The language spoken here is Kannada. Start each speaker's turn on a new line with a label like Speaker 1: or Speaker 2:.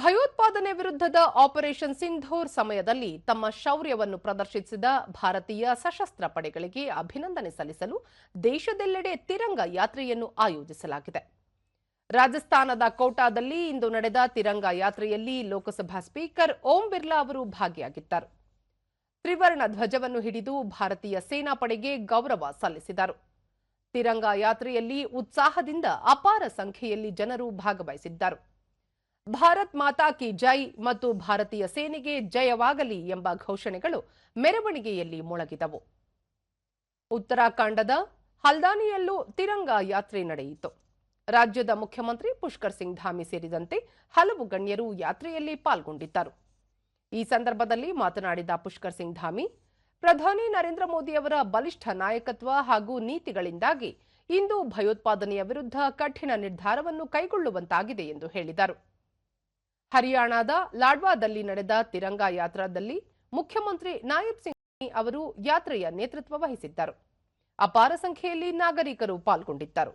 Speaker 1: ಭಯೋತ್ಪಾದನೆ ವಿರುದ್ಧದ ಆಪರೇಷನ್ ಸಿಂಧೂರ್ ಸಮಯದಲ್ಲಿ ತಮ್ಮ ಶೌರ್ಯವನ್ನು ಪ್ರದರ್ಶಿಸಿದ ಭಾರತೀಯ ಸಶಸ್ತ್ರ ಪಡೆಗಳಿಗೆ ಅಭಿನಂದನೆ ಸಲ್ಲಿಸಲು ದೇಶದೆಲ್ಲೆಡೆ ತಿರಂಗ ಯಾತ್ರೆಯನ್ನು ಆಯೋಜಿಸಲಾಗಿದೆ. ರಾಜಸ್ಥಾನದ ಕೋಟಾದಲ್ಲಿ ಇಂದು ನಡೆದ ತಿರಂಗ ಯಾತ್ರೆಯಲ್ಲಿ ಲೋಕಸಭಾ ಸ್ಪೀಕರ್ ಓಂ ಬಿರ್ಲಾ ಅವರು ಭಾಗಿಯಾಗಿದ್ದರು. ತ್ರಿವರ್ಣ ಧ್ವಜವನ್ನು ಹಿಡಿದು ಭಾರತೀಯ ಸೇನಾಪಡೆಗೆ ಗೌರವ ಸಲ್ಲಿಸಿದರು. ತಿರಂಗ ಯಾತ್ರೆಯಲ್ಲಿ ಉತ್ಸಾಹದಿಂದ ಅಪಾರ ಸಂಖ್ಯೆಯಲ್ಲಿ ಜನರು ಭಾಗವಹಿಸಿದ್ದರು. ಭಾರತ್ ಮಾತಾ ಕಿ ಜೈ ಮತ್ತು ಭಾರತೀಯ ಸೇನೆಗೆ ಜಯವಾಗಲಿ ಎಂಬ ಘೋಷಣೆಗಳು ಮೆರವಣಿಗೆಯಲ್ಲಿ ಮೊಳಗಿದವು. ಉತ್ತರಾಖಂಡದ ಹಲ್ದಾನಿಯಲ್ಲೂ ತಿರಂಗ ಯಾತ್ರೆ ನಡೆಯಿತು. ರಾಜ್ಯದ ಮುಖ್ಯಮಂತ್ರಿ ಪುಷ್ಕರ್ ಸಿಂಗ್ ಧಾಮಿ ಸೇರಿದಂತೆ ಹಲವು ಗಣ್ಯರು ಯಾತ್ರೆಯಲ್ಲಿ ಪಾಲ್ಗೊಂಡಿದ್ದರು. ಈ ಸಂದರ್ಭದಲ್ಲಿ ಮಾತನಾಡಿದ ಪುಷ್ಕರ್ ಸಿಂಗ್ ಧಾಮಿ, ಪ್ರಧಾನಿ ನರೇಂದ್ರ ಮೋದಿಯವರ ಬಲಿಷ್ಠ ನಾಯಕತ್ವ ಹಾಗೂ ನೀತಿಗಳಿಂದಾಗಿ ಇಂದು ಭಯೋತ್ಪಾದನೆಯ ವಿರುದ್ಧ ಕಠಿಣ ನಿರ್ಧಾರವನ್ನು ಕೈಗೊಳ್ಳುವಂತಾಗಿದೆ ಎಂದು ಹೇಳಿದರು. ಹರಿಯಾಣದ ಲಾಡ್ವಾದಲ್ಲಿ ನಡೆದ ತಿರಂಗಾ ಯಾತ್ರಾದಲ್ಲಿ ಮುಖ್ಯಮಂತ್ರಿ ನಾಯಬ್ ಸಿಂಗ್ ಅವರು ಯಾತ್ರೆಯ ನೇತೃತ್ವ ವಹಿಸಿದ್ದರು. ಅಪಾರ ಸಂಖ್ಯೆಯಲ್ಲಿ ನಾಗರಿಕರು ಪಾಲ್ಗೊಂಡಿದ್ದರು.